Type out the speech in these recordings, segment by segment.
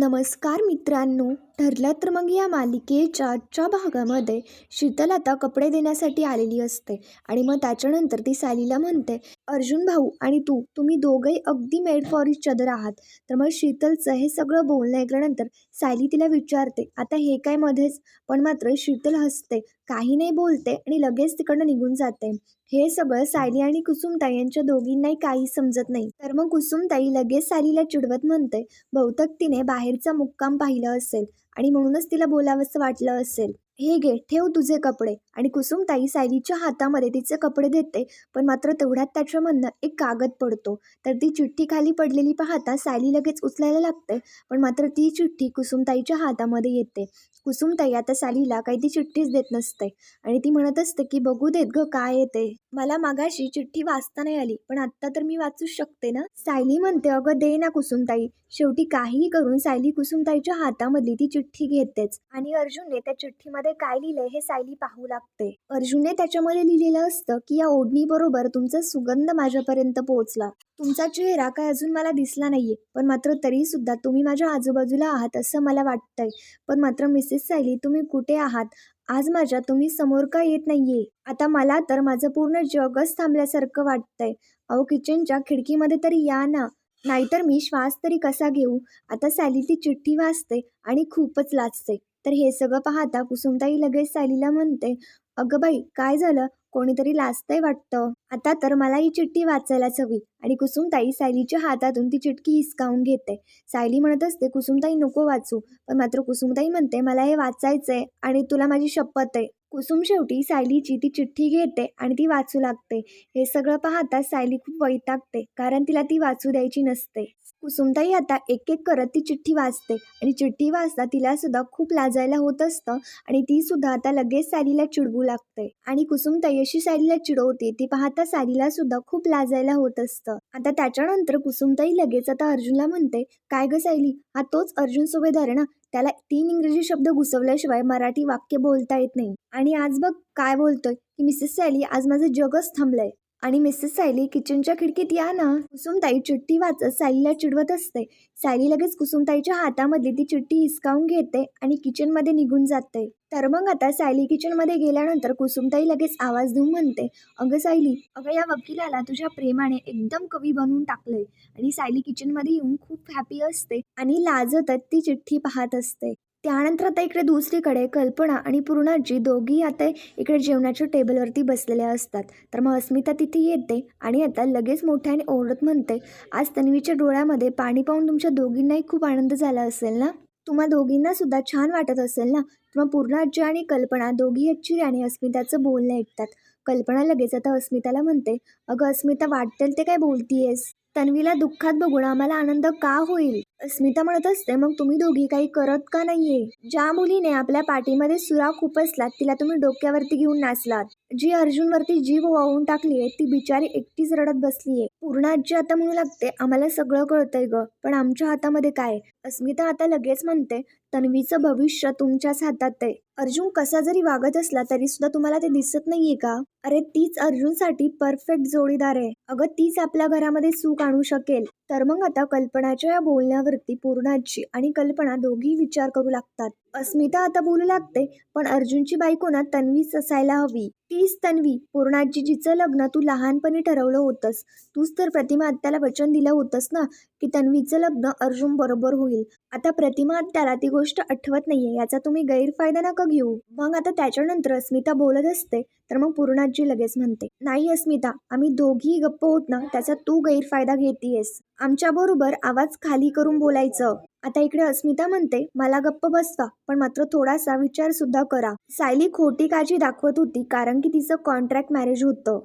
नमस्कार मित्रांनो. ठरलं तर मग या मालिकेच्या आजच्या भागामध्ये शीतल आता कपडे देण्यासाठी आलेली असते आणि मग त्याच्यानंतर ती सालीला म्हणते अर्जुन भाऊ आणि तू तुम्ही दोघंही अगदी मेड फॉर इच अदर आहात. तर मग शीतलचं हे सगळं बोलणं ऐकल्यानंतर सायली तिला विचारते आता हे काय मध्येच? पण मात्र शीतल हसते काही नाही बोलते आणि लगेच तिकडनं निघून जाते. हे सगळं सायली आणि कुसुमताई यांच्या दोघींनाही काही समजत नाही. तर मग कुसुमताई लगेच सायलीला चिडवत म्हणते बहुतेक तिने बाहेरचा मुक्काम पाहिलं असेल. आणि म्हणूनच तिला बोलावंसं वाटलं असेल. हे घे ठेव तुझे कपडे. आणि कुसुमताई सायलीच्या हातामध्ये तिचे कपडे देते पण मात्र तेवढ्यात त्याच्यामधनं एक कागद पडतो. तर ती चिठ्ठी खाली पडलेली पाहता सायली लगेच उचलायला लागते पण मात्र ती चिठ्ठी कुसुमताईच्या हातामध्ये येते. कुसुमताई आता सालीला काही ती चिठ्ठीच देत नसते. आणि ती म्हणत असते की बघू देत ग काय येते? मला मागाशी चिठ्ठी वाचता नाही आली पण आत्ता तर मी वाचूच शकते ना? सायली म्हणते अगं दे ना कुसुमताई शेवटी काहीही करून सायली कुसुमताईच्या हातामधली ती चिठ्ठी घेतेच. आणि अर्जुनने त्या चिठ्ठीमध्ये काय लिहिलंय हे सायली पाहू लागते. अर्जुनने त्याच्यामध्ये लिहिलेलं असतं की या ओढणीबरोबर तुमचा सुगंध माझ्यापर्यंत पोहोचला. तुमचा चेहरा काय अजून मला दिसला नाहीये. पण मात्र तरी सुद्धा तुम्ही माझ्या आजूबाजूला आहात असं मला वाटतंय. पण मात्र मिसेस सायली तुम्ही कुठे आहात? आज माझ्या तुम्ही समोर का येत नाहीये? आता मला तर माझं पूर्ण जगच थांबल्यासारखं वाटतंय. अहो किचनच्या खिडकीमध्ये तरी या ना. नाहीतर मी श्वास तरी कसा घेऊ? आता सायली ती चिठ्ठी वाचते आणि खूपच लाजते. तर हे सगळं पाहता कुसुमताई लगेच सायलीला म्हणते अगं बाई काय झालं? कोणीतरी लाजतंय वाटतं. आता तर मला ही चिठ्ठी वाचायलाच हवी आणि कुसुमताई सायलीच्या हातातून ती चिठ्ठी हिसकावून घेते. सायली म्हणत असते कुसुमताई नको वाचू. पण मात्र कुसुमताई म्हणते मला हे वाचायचंय आणि तुला माझी शपथ आहे. कुसुम शेवटी सायलीची ती चिठ्ठी घेते आणि ती वाचू लागते. हे सगळं पाहता सायली खूप वैतागते कारण तिला ती वाचू द्यायची नसते. कुसुमताई आता एक एक करत ती चिठ्ठी वाचते आणि चिठ्ठी वाचता तिला सुद्धा खूप लाजायला होत असतं आणि ती सुद्धा आता लगेच सारीला चिडवू लागते. आणि कुसुमताई अशी सारीला चिडवते ती पाहता सायलीला सुद्धा खूप लाजायला होत असतं. आता त्याच्यानंतर कुसुमताई लगेच आता अर्जुनला म्हणते काय ग सायली हा तोच अर्जुन सुभेदार आहे ना? त्याला तीन इंग्रजी शब्द घुसवल्याशिवाय मराठी वाक्य बोलता येत नाही. आणि आज बघ काय बोलतोय की मिसेस सॅली आज माझं जगच थांबलंय. आणि मिसेस सायली किचनच्या खिडकीत या ना. कुसुमताई चिठ्ठी वाचत सायलीला चिडवत असते. सायली लगेच कुसुमताईच्या हातामधली ती चिठ्ठी हिसकावून घेते आणि किचनमध्ये निघून जाते. तर मग आता सायली किचनमध्ये गेल्यानंतर कुसुमताई लगेच आवाज देऊन म्हणते अगं सायली अगं या वकिलाला तुझ्या प्रेमाने एकदम कवी बनवून टाकलंय. आणि सायली किचनमध्ये येऊन खूप हॅपी असते आणि लाजतच ती चिठ्ठी पाहत असते. त्यानंतर आता इकडे दुसरीकडे कल्पना आणि पूर्णाजी दोघी आता इकडे जेवणाच्या टेबलवरती बसलेल्या असतात. तर मग अस्मिता तिथे येते आणि आता लगेच मोठ्याने ओरडत म्हणते आज तन्वीच्या डोळ्यामध्ये पाणी पाहून तुमच्या दोघींनाही खूप आनंद झाला असेल ना? तुम्हा दोघींना सुद्धा छान वाटत असेल ना? तेव्हा पूर्णाजी आणि कल्पना दोघी आणि अस्मिताचं बोलणं ऐकतात. कल्पना लगेच आता अस्मिताला म्हणते अगं अस्मिता वाटेल ते काय बोलतीयेस? तन्वीला दुःखात बघून आम्हाला आनंद का होईल? अस्मिता म्हणत असते मग तुम्ही दोघी काही करत का नाहीये? ज्या मुलीने आपल्या पाठीमध्ये सुरा खुपसलात तिला तुम्ही डोक्यावरती घेऊन नाचलात. जी अर्जुनवरती जीव वाहून टाकलीये ती बिचारी एकटीच रडत बसलीये. पूर्णाजी आता म्हणू लागते आम्हाला सगळं कळतंय ग पण आमच्या हातामध्ये काय? अस्मिता आता लगेच म्हणते तन्वीचं भविष्य तुमच्याच हातात आहे. अर्जुन कसा जरी वागत असला तरी सुद्धा तुम्हाला ते दिसत नाहीये का? अरे तीच अर्जुनसाठी परफेक्ट जोडीदार आहे. अगं तीच आपल्या घरामध्ये सुख आणू शकेल. तर मग आता कल्पनाच्या या बोलण्यावरती पूर्णाची आणि कल्पना दोघी विचार करू लागतात. अस्मिता आता बोलू लागते पण अर्जुनची बायको ना तन्वीच असायला हवी. तीच तन्वी पूर्णाजी जिचं लग्न तू लहानपणी ठरवलं होतंस. तूच तर प्रतिमा आत्याला वचन दिलं होतंस ना की तन्वीचं लग्न अर्जुन बरोबर होईल. आता प्रतिमा आत्याला ती गोष्ट आठवत नाहीये याचा तुम्ही गैरफायदा नका घेऊ. मग आता त्याच्यानंतर अस्मिता बोलत असते तर मग पूर्णाजी लगेच म्हणते नाही अस्मिता आम्ही दोघी गप्प होत ना त्याचा तू गैरफायदा घेतीयस. आमच्या बरोबर आवाज खाली करून बोलायचं. आता इकडे अस्मिता म्हणते मला गप्प बसवा पण मात्र थोडासा विचार सुद्धा करा. सायली खोटी काळजी दाखवत होती कारण की तिचं कॉन्ट्रॅक्ट मॅरेज होतं.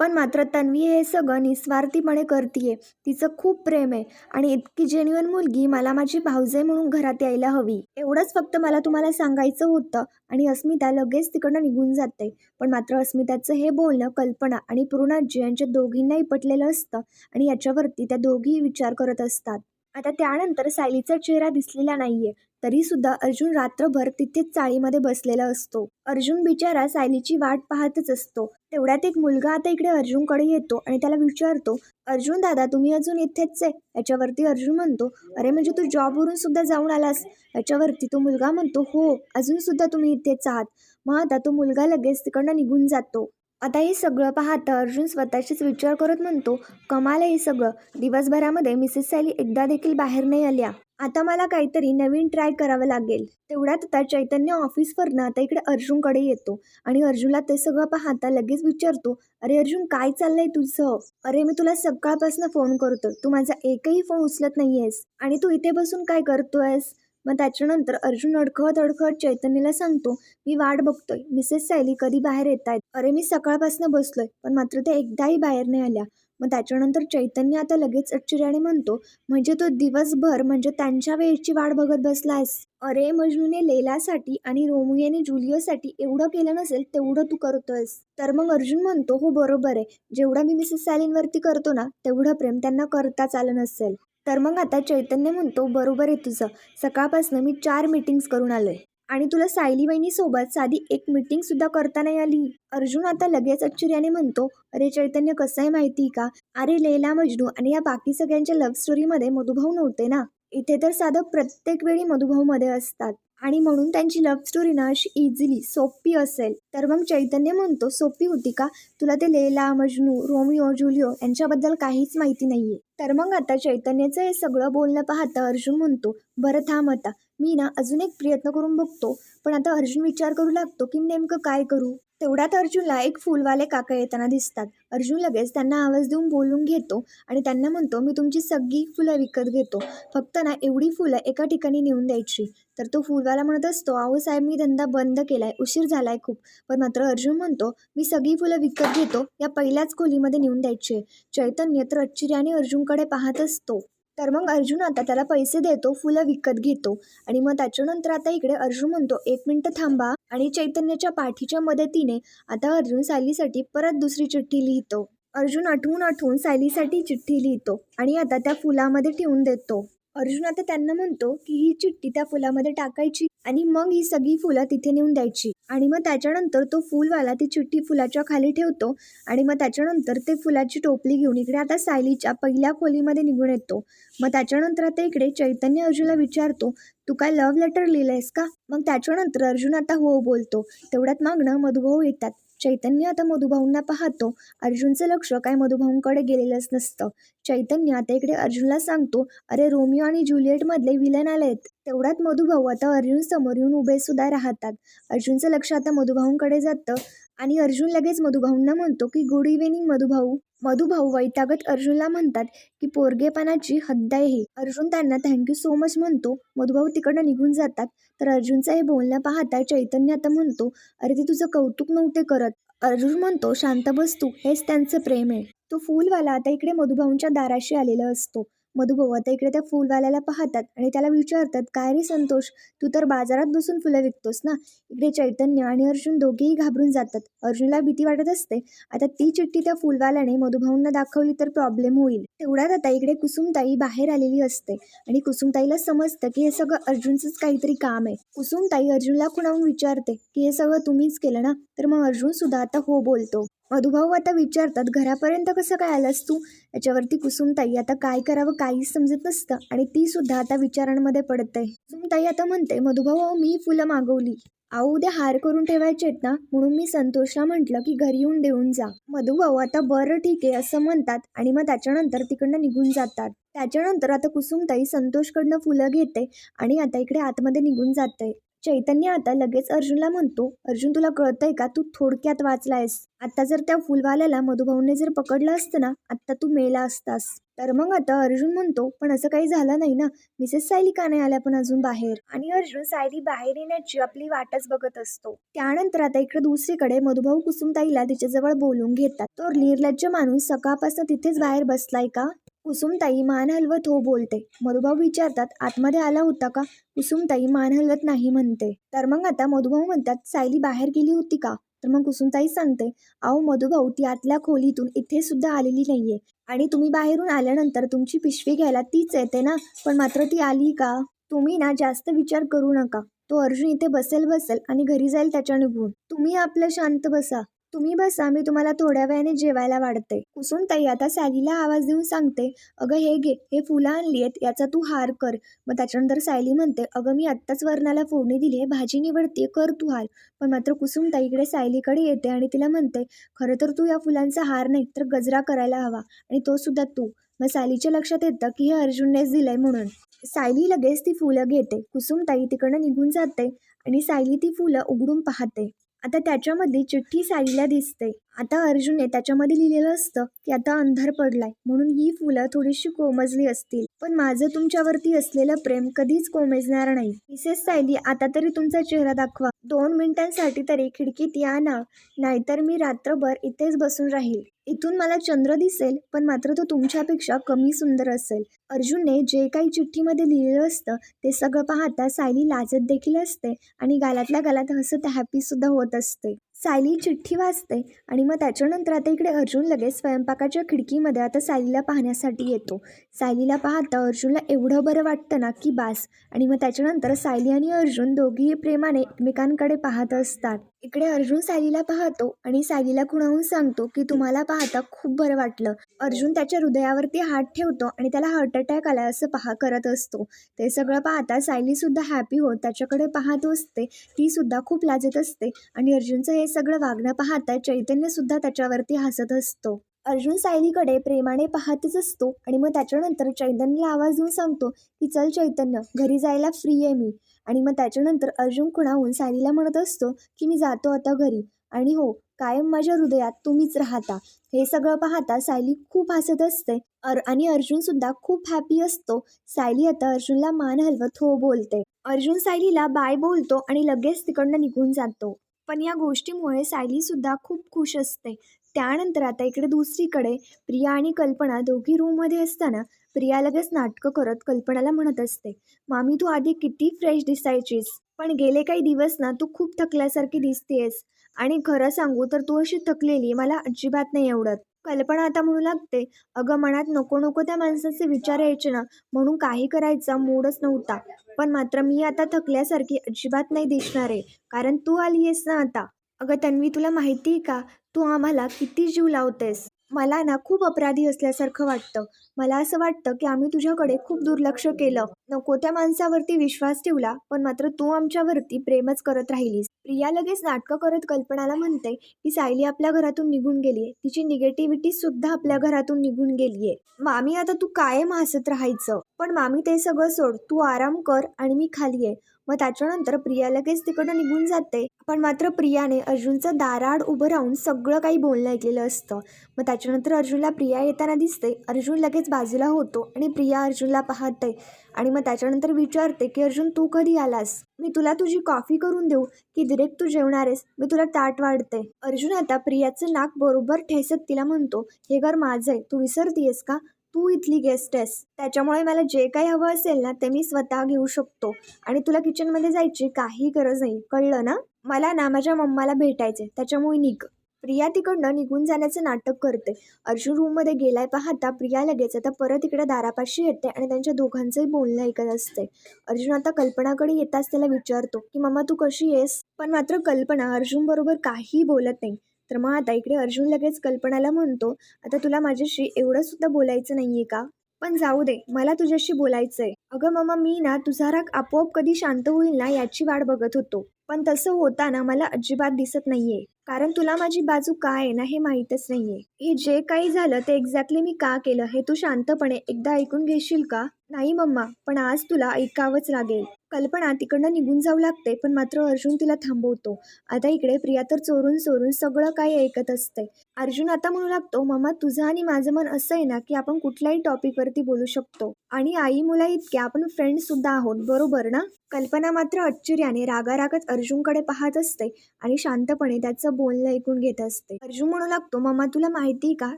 पण मात्र तन्वी हे सगळं निस्वार्थीपणे करतीये. तिचं खूप प्रेम आहे आणि इतकी जेन्युअन मुलगी मला माझी भावजे म्हणून घरात यायला हवी. एवढंच फक्त मला तुम्हाला सांगायचं होतं आणि अस्मिता लगेच तिकडनं निघून जाते. पण मात्र अस्मिताचं हे बोलणं कल्पना आणि पूर्णाजी यांच्या दोघींनाही पटलेलं असतं आणि याच्यावरती त्या दोघी विचार करत असतात. आता त्यानंतर सायलीचा चेहरा दिसलेला नाहीये. तरी सुद्धा अर्जुन रात्रभर तिथेच चाळीमध्ये बसलेला असतो. अर्जुन बिचारा सायलीची वाट पाहतच असतो. तेवढ्यात एक मुलगा आता इकडे अर्जुनकडे येतो आणि त्याला विचारतो अर्जुन दादा तुम्ही अजून इथेच आहे? याच्यावरती अर्जुन म्हणतो अरे म्हणजे तू जॉबवरून सुद्धा जाऊन आलास? याच्यावरती तो मुलगा म्हणतो हो अजून सुद्धा तुम्ही इथेच आहात. मग आता तो मुलगा लगेच तिकडनं निघून जातो. आता हे सगळं पाहता अर्जुन स्वतःशीच विचार करत म्हणतो कमाल हे सगळं. दिवसभरामध्ये मिसेस सॅली एकदा देखील बाहेर नाही आल्या. आता मला काहीतरी नवीन ट्राय करावं लागेल. तेवढ्यात आता चैतन्य ऑफिसवरनं आता इकडे अर्जुनकडे येतो आणि अर्जुनला ते सगळं पाहता लगेच विचारतो अरे अर्जुन काय चाललंय तुझं? अरे मी तुला सकाळपासून फोन करतो. तू माझा एकही फोन उचलत नाहीयेस. आणि तू इथे बसून काय करतोयस? मग त्याच्यानंतर अर्जुन अडखळत अडखळत चैतन्यला सांगतो मी वाट बघतोय. मिसेस सायली कधी बाहेर येत आहेत अरे मी सकाळपासून बसलोय पण मात्र ते एकदाही बाहेर नाही आल्या. मग त्याच्यानंतर चैतन्य आता लगेच आश्चर्याने म्हणतो म्हणजे तो दिवसभर म्हणजे त्यांच्या वेळेची वाट बघत बसलायस? अरे मजनूने लेलासाठी आणि रोमियोने जुलियोसाठी एवढं केलं नसेल तेवढं तू करतोयस. तर मग अर्जुन म्हणतो हो बरोबर आहे. जेवढं मी मिसेस सॅलिनवरती करतो ना तेवढं प्रेम त्यांना करताच आलं नसेल. तर मग आता चैतन्य म्हणतो बरोबर आहे तुझं. सकाळपासून मी चार मीटिंग्स करून आलोय. आणि तुला सायली वहिनीसोबत साधी एक मीटिंग सुद्धा करता नाही आली. अर्जुन आता लगेच आश्चर्याने म्हणतो अरे चैतन्य कसं आहे माहिती का? अरे लैला मजनू आणि या बाकी सगळ्यांच्या लव्ह स्टोरीमध्ये मधुभाऊ नव्हते ना? इथे तर साधं प्रत्येक वेळी मधुभाऊमध्ये असतात. आणि म्हणून त्यांची लव्ह स्टोरी ना अशी इझिली सोपी असेल. तर मग चैतन्य म्हणतो सोपी होती का? तुला ते लेला मजनू रोमिओ जुलिओ यांच्याबद्दल काहीच माहिती नाहीये. तर मग आता चैतन्याचं हे सगळं बोलणं पाहता अर्जुन म्हणतो बरं थांब आता. मी ना अजून एक प्रयत्न करून बघतो. पण आता अर्जुन विचार करू लागतो की नेमकं काय करू? तेवढ्यात अर्जुनला एक फुलवाले काका येताना दिसतात. अर्जुन लगेच त्यांना आवाज देऊन बोलून घेतो आणि त्यांना म्हणतो मी तुमची सगळी फुलं विकत घेतो. फक्त ना एवढी फुलं एका ठिकाणी नेऊन द्यायची. तर तो फुलवाला म्हणत असतो अहो साहेब मी धंदा बंद केलाय. उशीर झालाय खूप. पण मात्र अर्जुन म्हणतो मी सगळी फुलं विकत घेतो. या पहिल्याच खोलीमध्ये नेऊन द्यायची चैतन्य तर आश्चर्याने अर्जुनकडे पाहत असतो. तर मग अर्जुन आता त्याला पैसे देतो फुलं विकत घेतो. आणि मग त्याच्यानंतर आता इकडे अर्जुन म्हणतो एक मिनटं थांबा. आणि चैतन्याच्या पाठीच्या मदतीने आता अर्जुन सायलीसाठी परत दुसरी चिठ्ठी लिहितो. अर्जुन आठवून आठवून सायलीसाठी चिठ्ठी लिहितो आणि आता त्या फुलामध्ये ठेवून देतो. अर्जुन आता त्यांना म्हणतो की ही चिठ्ठी त्या फुलामध्ये टाकायची. आणि मग ही सगळी फुलं तिथे नेऊन द्यायची. आणि मग त्याच्यानंतर तो फुलवाला ती चिठ्ठी फुलाच्या खाली ठेवतो आणि मग त्याच्यानंतर ते फुलाची टोपली घेऊन इकडे आता सायलीच्या पहिल्या खोलीमध्ये निघून येतो. मग त्याच्यानंतर आता इकडे चैतन्य अर्जुनला विचारतो तू काय लव्ह लेटर लिहिलंयस का? मग त्याच्यानंतर अर्जुन आता हो बोलतो. तेवढ्यात मागणं मधुभाऊ येतात. चैतन्य आता मधुभाऊंना पाहतो. अर्जुनचं लक्ष काय मधुभाऊंकडे गेलेलंच नसतं. चैतन्य आता इकडे अर्जुनला सांगतो अरे रोमिओ आणि जुलिएटमधले विलन आलेत. तेवढ्यात मधुभाऊ आता अर्जुन समोर येऊन उभे सुद्धा राहतात. अर्जुनचं लक्ष आता मधुभाऊंकडे जातं आणि अर्जुन लगेच मधुभाऊंना म्हणतो की गुड इव्हिनिंग मधुभाऊ. मधुभाऊ वैतागत अर्जुनला म्हणतात की पोरगेपणाची हद्द आहे अर्जुन त्यांना थँक्यू सो मच म्हणतो. मधुभाऊ तिकडनं निघून जातात. तर अर्जुनचं हे बोलणं पाहता चैतन्य आता म्हणतो अरे ते तुझं कौतुक नव्हते करत. अर्जुन म्हणतो शांत बस तू. हेच त्यांचं प्रेम आहे. तो फुलवाला आता इकडे मधुभाऊंच्या दाराशी आलेला असतो. मधुभाऊ आता इकडे त्या फुलवाल्याला पाहतात आणि त्याला विचारतात काय रे संतोष तू तर बाजारात बसून फुलं विकतोस ना? इकडे चैतन्य आणि अर्जुन दोघेही घाबरून जातात. अर्जुनला भीती वाटत असते. आता ती चिठ्ठी त्या फुलवाल्याने मधुभाऊंना दाखवली तर प्रॉब्लेम होईल. तेवढ्यात आता इकडे कुसुमताई बाहेर आलेली असते आणि कुसुमताईला समजतं की हे सगळं अर्जुनचंच काहीतरी काम आहे. कुसुमताई अर्जुनला खुणावून विचारते की हे सगळं तुम्हीच केलं ना? तर मग अर्जुन सुद्धा आता हो बोलतो. मधुभाऊ आता विचारतात घरापर्यंत कसं काय आलास तू? याच्यावरती कुसुमताई आता काय करावं काहीच समजत नसतं आणि ती सुद्धा आता विचारांमध्ये पडते कुसुमताई आता म्हणते मधुभाऊ मी फुलं मागवली. अहो उद्या हार करून ठेवायचे आहेत ना म्हणून मी संतोषला म्हटलं की घरी येऊन देऊन जा. मधुभाऊ आता बरं ठीक आहे असं म्हणतात आणि मग त्याच्यानंतर तिकडनं निघून जातात. त्याच्यानंतर आता कुसुमताई संतोषकडनं फुलं घेते आणि आता इकडे आतमध्ये निघून जाते चैतन्य आता लगेच अर्जुनला म्हणतो अर्जुन तुला कळतंय का? तू थोडक्यात वाचलायस. आता जर त्या फुलवाल्याला मधुभाऊने जर पकडलं असतं ना आता तू मेला असतास. तर मग आता अर्जुन म्हणतो पण असं काही झालं नाही ना? मिसेस सायली का नाही आल्या पण अजून बाहेर? आणि अर्जुन सायली बाहेर येण्याची आपली वाटच बघत असतो. त्यानंतर आता इकडे दुसरीकडे मधुभाऊ कुसुमताईला तिच्याजवळ बोलून घेतात. तो निर्लज्ज माणूस सकाळपासून तिथेच बाहेर बसलाय का? कुसुमताई मान हलवत हो बोलते. मधुभाऊ विचारतात आतमध्ये आला होता का? कुसुमताई मान हलवत नाही म्हणते. तर मग आता मधुभाऊ म्हणतात सायली बाहेर गेली होती का? तर मग कुसुमताई सांगते अहो मधुभाऊ ती आतल्या खोलीतून इथे सुद्धा आलेली नाहीये. आणि तुम्ही बाहेरून आल्यानंतर तुमची पिशवी घ्यायला तीच येते ना? पण मात्र ती आली का? तुम्ही ना जास्त विचार करू नका. तो अर्जुन इथे बसेल बसेल आणि घरी जाईल त्याच्या निघून तुम्ही आपलं शांत बसा. तुम्ही बसा मी तुम्हाला थोड्या वेळाने जेवायला वाढते. कुसुम ताई आता सायलीला आवाज देऊन सांगते अगं हे घे हे फुलं आणली आहेत याचा तू हार कर. मग त्याच्यानंतर सायली म्हणते अगं मी आत्ताच वरणाला फोडणी दिली आहे भाजी निवडते कर तू हार. पण मात्र कुसुम ताईकडे सायलीकडे येते आणि तिला म्हणते खरं तर तू या फुलांचा हार नाही तर गजरा करायला हवा आणि तो सुद्धा तू. मग सायलीच्या लक्षात येतं की हे अर्जुननेच दिलंय म्हणून. सायली लगेच ती फुलं घेते. कुसुम ताई तिकडनं निघून जाते आणि सायली ती फुलं उघडून पाहते. आता त्याच्यामध्ये चिठ्ठी सायलीला दिसते. आता अर्जुनने त्याच्यामध्ये लिहिलेलं असतं की आता अंधार पडलाय म्हणून ही फुलं थोडीशी कोमजली असतील. पण माझं तुमच्यावरती असलेलं प्रेम कधीच कोमेजणार नाही. मिसेस सायली आता तरी तुमचा चेहरा दाखवा. दोन मिनिटांसाठी तरी खिडकीत या ना नाहीतर मी रात्रभर इथेच बसून राहील. इथून मला चंद्र दिसेल पण मात्र तो तुमच्यापेक्षा कमी सुंदर असेल. अर्जुनने जे काही चिठ्ठीमध्ये लिहिलेलं असतं ते सगळं पाहता सायली लाजत देखील असते आणि गालातल्या गालात हसत हॅपी सुद्धा होत असते. सायली चिठ्ठी वाचते आणि मग त्याच्यानंतर आता इकडे अर्जुन लगेच स्वयंपाकाच्या खिडकीमध्ये आता सायलीला पाहण्यासाठी येतो. सायलीला पाहता अर्जुनला एवढं बरं वाटतं ना की बास. आणि मग त्याच्यानंतर सायली आणि अर्जुन दोघीही प्रेमाने एकमेकांकडे पाहत असतात. इकडे अर्जुन सायलीला पाहतो आणि सायलीला खुणावून सांगतो की तुम्हाला पाहता खूप बरं वाटलं. अर्जुन त्याच्या हृदयावरती हात ठेवतो आणि त्याला हार्ट अटॅक आला असं पहा करत असतो. ते सगळं पाहता सायलीसुद्धा हॅपी होत त्याच्याकडे पाहत असते. ती सुद्धा खूप लाजत असते आणि अर्जुनचं हे सगळं वागणं पाहता चैतन्यसुद्धा त्याच्यावरती हसत असतो. अर्जुन सायलीकडे प्रेमाने पाहतच असतो आणि मग त्याच्यानंतर चैतन्यला आवाज देऊन सांगतो की चल चैतन्य घरी जायला फ्री आहे मी. आणि मग त्याच्यानंतर अर्जुन खुणाहून सायलीला म्हणत असतो की मी जातो आता घरी. आणि हो कायम माझ्या हृदयात तुम्हीच राहता. हे सगळं पाहता सायली खूप हसत असते. अर आणि अर्जुनसुद्धा खूप हॅपी असतो. सायली आता अर्जुनला मान हलवत हो बोलते. अर्जुन सायलीला बाय बोलतो आणि लगेच तिकडनं निघून जातो. पण या गोष्टीमुळे सायलीसुद्धा खूप खुश असते. त्यानंतर आता इकडे दुसरीकडे प्रिया आणि कल्पना दोघी रूममध्ये असताना प्रिया लगेच नाटकं करत कल्पनाला म्हणत असते मामी तू आधी किती फ्रेश दिसायचीस पण गेले काही दिवस ना तू खूप थकल्यासारखी दिसतेस आणि खरं सांगू तर तू अशी थकलेली मला अजिबात नाही आवडत. कल्पना आता म्हणू लागते अगं मनात नको नको त्या माणसाचे विचार यायचे ना म्हणून काही करायचा मूडच नव्हता. पण मात्र मी आता थकल्यासारखी अजिबात नाही दिसणार आहे. कारण तू आली आहेस ना आता. अगं तन्वी तुला माहिती आहे का? तू आम्हाला किती जीव लावतेस. मला ना खूप अपराधी असल्यासारखं वाटतं. मला असं वाटतं की आम्ही तुझ्याकडे खूप दुर्लक्ष केलं. नको त्या माणसावरती विश्वास ठेवला पण मात्र तू आमच्यावरती प्रेमच करत राहिलीस. प्रिया लगेच नाटकं करत कल्पनाला म्हणते की सायली आपल्या घरातून निघून गेलीये. तिची निगेटिव्हिटी सुद्धा आपल्या घरातून निघून गेलीये. मामी आता तू कायम हसत राहायचं. पण मामी ते सगळं सोड. तू आराम कर आणि मी खाली आहे मग त्याच्यानंतर प्रिया लगेच तिकडं निघून जाते. पण मात्र प्रियाने अर्जुनचं दाराआड उभं राहून सगळं काही बोलणं ऐकलेलं असतं. मग त्याच्यानंतर अर्जुनला प्रिया येताना दिसते. अर्जुन लगेच बाजूला होतो आणि प्रिया अर्जुनला पाहते. आणि मग त्याच्यानंतर विचारते की अर्जुन तू कधी आलास? मी तुला तुझी कॉफी करून देऊ की डिरेक्ट तू जेवणार आहेस? मी तुला ताट वाढते. अर्जुन आता प्रियाचं नाक बरोबर ठेसत तिला म्हणतो हे घर माझं आहे. तू विसरतीयस का? तू इथली गेस्ट आहेस. त्याच्यामुळे मला जे काही हवं असेल ना ते मी स्वतः घेऊ शकतो. आणि तुला किचनमध्ये जायची काही गरज नाही. कळलं ना? मला ना माझ्या मम्माला भेटायचे त्याच्यामुळे निघ. प्रिया तिकडनं निघून जाण्याचं नाटक करते. अर्जुन रूममध्ये गेलाय पाहता प्रिया लगेच आता परत इकडे दारापाशी येते आणि त्यांच्या दोघांचंही बोलणं ऐकत असते. अर्जुन आता कल्पनाकडे येताच त्याला विचारतो की मम्मा तू कशी आहेस? पण मात्र कल्पना अर्जुन बरोबर काही बोलत नाही. तर मग आता इकडे अर्जुन लगेच कल्पनाला म्हणतो आता तुला माझ्याशी एवढं सुद्धा बोलायचं नाहीये का? पण जाऊ दे मला तुझ्याशी बोलायचंय. अगं मामा मी ना तुझा राग आपोआप कधी शांत होईल ना याची वाट बघत होतो. पण तसं होताना मला अजिबात दिसत नाहीये. कारण तुला माझी बाजू काय आहे ना हे माहीतच नाहीये. हे जे काही झालं ते एक्झॅक्टली मी का केलं हे तू शांतपणे एकदा ऐकून घेशील का? नाही मम्मा पण आज तुला ऐकावंच लागेल. कल्पना तिकडनं निघून जाऊ लागते पण मात्र अर्जुन तिला थांबवतो. आता इकडे प्रिया तर चोरून चोरून सगळं काही ऐकत असते. अर्जुन आता म्हणू लागतो मम्मा तुझं आणि माझं मन असं आहे ना की आपण कुठल्याही टॉपिकवरती बोलू शकतो. आणि आई मुला इतक्या आपण फ्रेंड सुद्धा आहोत बरोबर ना? कल्पना मात्र आश्चर्याने रागारागत अर्जुनकडे पाहत असते आणि शांतपणे त्याचं बोलणं ऐकून घेत असते. अर्जुन म्हणू लागतो मम्मा तुला माहिती का?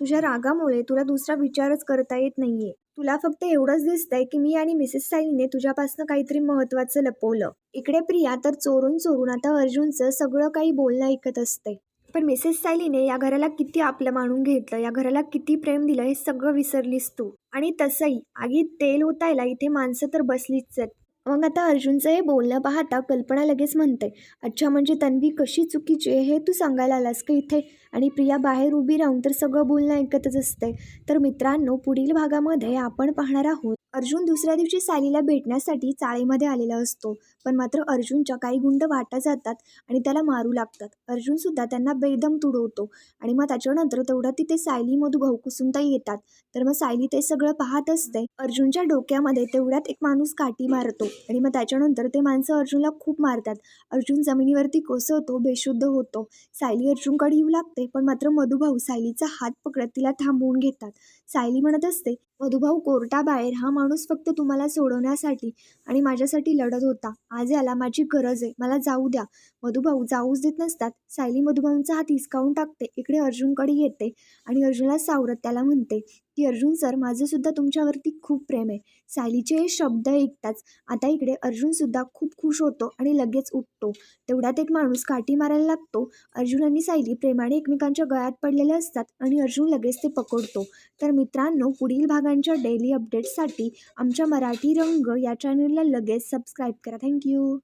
तुझ्या रागामुळे तुला दुसरा विचारच करता येत नाहीये. तुला फक्त एवढंच दिसतंय की मी आणि मिसेस सायलीने तुझ्यापासून काहीतरी महत्वाचं लपवलं. इकडे प्रिया तर चोरून चोरून आता अर्जुनचं सगळं काही बोलणं ऐकत असते. पण मिसेस सायलीने या घराला किती आपलं मानून घेतलं या घराला किती प्रेम दिलं हे सगळं विसरलीस तू. आणि तसंही आगीत तेल ओतायला इथे माणसं तर बसलीच आहेत. मग आता अर्जुनचं हे बोलणं पाहता कल्पना लगेच म्हणते अच्छा म्हणजे तन्वी कशी चुकीची आहे हे तू सांगायला आलास का इथे? आणि प्रिया बाहेर उभी राहून तर सगळं बोलणं ऐकतच असते. तर मित्रांनो पुढील भागामध्ये आपण पाहणार आहोत. अर्जुन दुसऱ्या दिवशी सायलीला भेटण्यासाठी चाळीमध्ये आलेला असतो. पण मात्र अर्जुनच्या काही गुंड वाटा जातात आणि त्याला मारू लागतात. अर्जुनसुद्धा त्यांना बेदम तुडवतो आणि मग त्याच्यानंतर तेवढ्या तिथे सायली मधुभाऊ कुसुमताई येतात. तर मग सायली ते सगळं पाहत असते. अर्जुनच्या डोक्यामध्ये तेवढ्यात एक माणूस काठी मारतो आणि मग त्याच्यानंतर ते माणसं अर्जुनला खूप मारतात. अर्जुन जमिनीवरती कोसळतो बेशुद्ध होतो. सायली अर्जुनकडे येऊ लागते पण मात्र मधुभाऊ सायलीचा हात पकडत तिला थांबवून घेतात. सायली म्हणत असते मधुभाऊ कोर्टाबाहेर हा माणूस फक्त तुम्हाला सोडवण्यासाठी आणि माझ्यासाठी लढत होता. आज याला माझी गरज आहे. मला जाऊ द्या. मधुभाऊ जाऊच देत नसतात. सायली मधुभाऊंचा हात हिसकावून टाकते. इकडे अर्जुनकडे येते आणि अर्जुनला सावरत त्याला म्हणते की अर्जुन सर माझंसुद्धा तुमच्यावरती खूप प्रेम आहे. सायलीचे हे शब्द ऐकताच आता इकडे अर्जुनसुद्धा खूप खुश होतो आणि लगेच उठतो. तेवढ्यात एक माणूस काठी मारायला लागतो. अर्जुन आणि सायली प्रेमाने एकमेकांच्या गळ्यात पडलेले असतात आणि अर्जुन लगेच ते पकडतो. तर मित्रांनो पुढील भागांच्या डेली अपडेट्ससाठी आमच्या मराठी रंग या चॅनलला लगेच सबस्क्राईब करा. थँक्यू